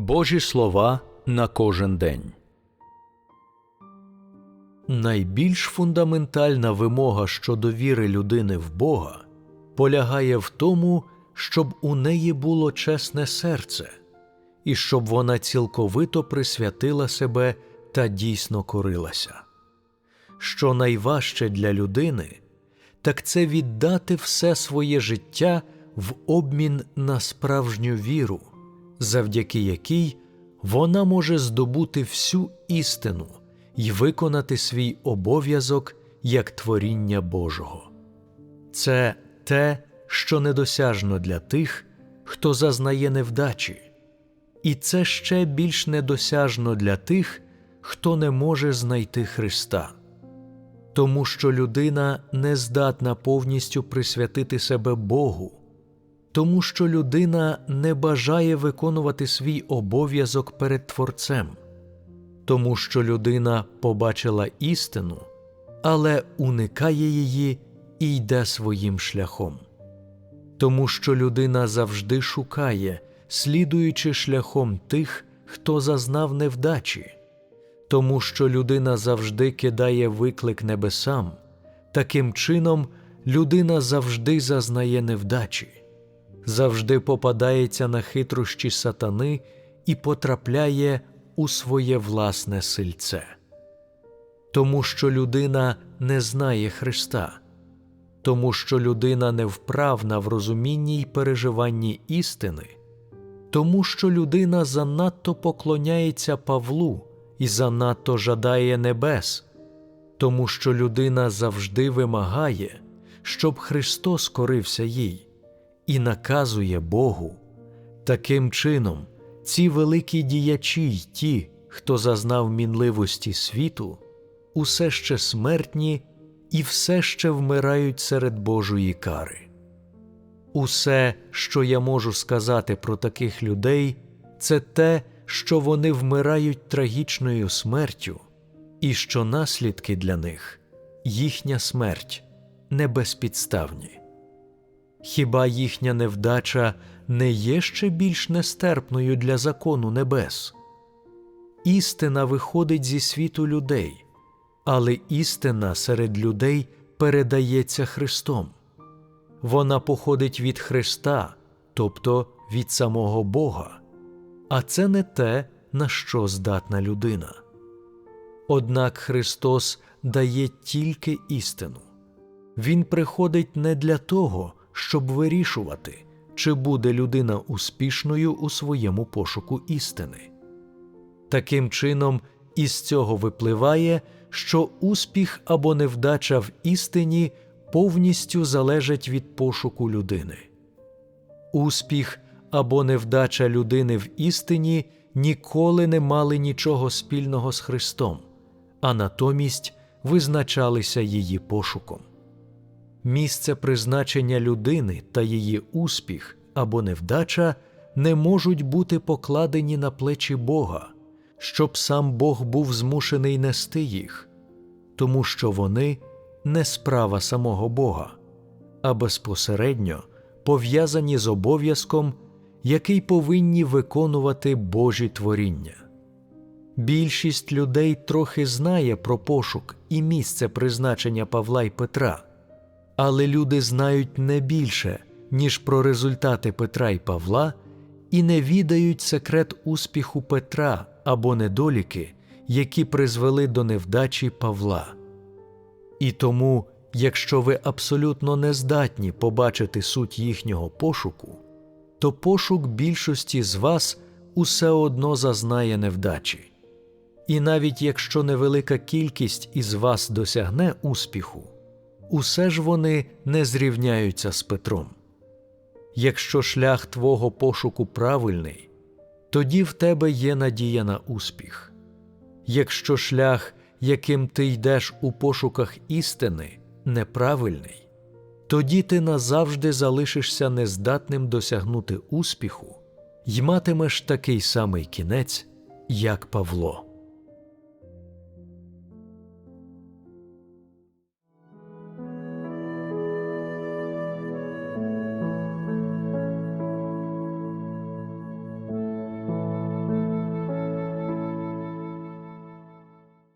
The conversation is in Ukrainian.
Божі слова на кожен день. Найбільш фундаментальна вимога щодо віри людини в Бога полягає в тому, щоб у неї було чесне серце, і щоб вона цілковито присвятила себе та дійсно корилася. Що найважче для людини, так це віддати все своє життя в обмін на справжню віру, завдяки якій вона може здобути всю істину і виконати свій обов'язок як творіння Божого. Це те, що недосяжно для тих, хто зазнає невдачі, і це ще більш недосяжно для тих, хто не може знайти Христа. Тому що людина не здатна повністю присвятити себе Богу, тому що людина не бажає виконувати свій обов'язок перед Творцем, тому що людина побачила істину, але уникає її і йде своїм шляхом, тому що людина завжди шукає, слідуючи шляхом тих, хто зазнав невдачі. Тому що людина завжди кидає виклик небесам, таким чином людина завжди зазнає невдачі, завжди попадається на хитрощі сатани і потрапляє у своє власне сильце. Тому що людина не знає Христа, тому що людина невправна в розумінні й переживанні істини, тому що людина занадто поклоняється Павлу і занадто жадає небес, тому що людина завжди вимагає, щоб Христос корився їй, і наказує Богу. Таким чином, ці великі діячі й ті, хто зазнав мінливості світу, усе ще смертні і все ще вмирають серед Божої кари. Усе, що я можу сказати про таких людей, це те, що вони вмирають трагічною смертю, і що наслідки для них їхня смерть не безпідставні. Хіба їхня невдача не є ще більш нестерпною для закону небес? Істина виходить зі світу людей, але істина серед людей передається Христом. Вона походить від Христа, тобто від самого Бога а це не те, на що здатна людина. Однак Христос дає тільки істину. Він приходить не для того, щоб вирішувати, чи буде людина успішною у своєму пошуку істини. Таким чином, із цього випливає, що успіх або невдача в істині повністю залежать від пошуку людини. Успіх або невдача людини в істині ніколи не мали нічого спільного з Христом, а натомість визначалися її пошуком. Місце призначення людини та її успіх або невдача не можуть бути покладені на плечі Бога, щоб сам Бог був змушений нести їх, тому що вони не справа самого Бога, а безпосередньо пов'язані з обов'язком який повинні виконувати Божі творіння. Більшість людей трохи знає про пошук і місце призначення Павла й Петра, але люди знають не більше, ніж про результати Петра й Павла, і не відають секрет успіху Петра або недоліки, які призвели до невдачі Павла. І тому, якщо ви абсолютно не здатні побачити суть їхнього пошуку, то пошук більшості з вас усе одно зазнає невдачі. І навіть якщо невелика кількість із вас досягне успіху, усе ж вони не зрівняються з Петром. Якщо шлях твого пошуку правильний, тоді в тебе є надія на успіх. Якщо шлях, яким ти йдеш у пошуках істини, неправильний, тоді ти назавжди залишишся нездатним досягнути успіху й матимеш такий самий кінець, як Павло.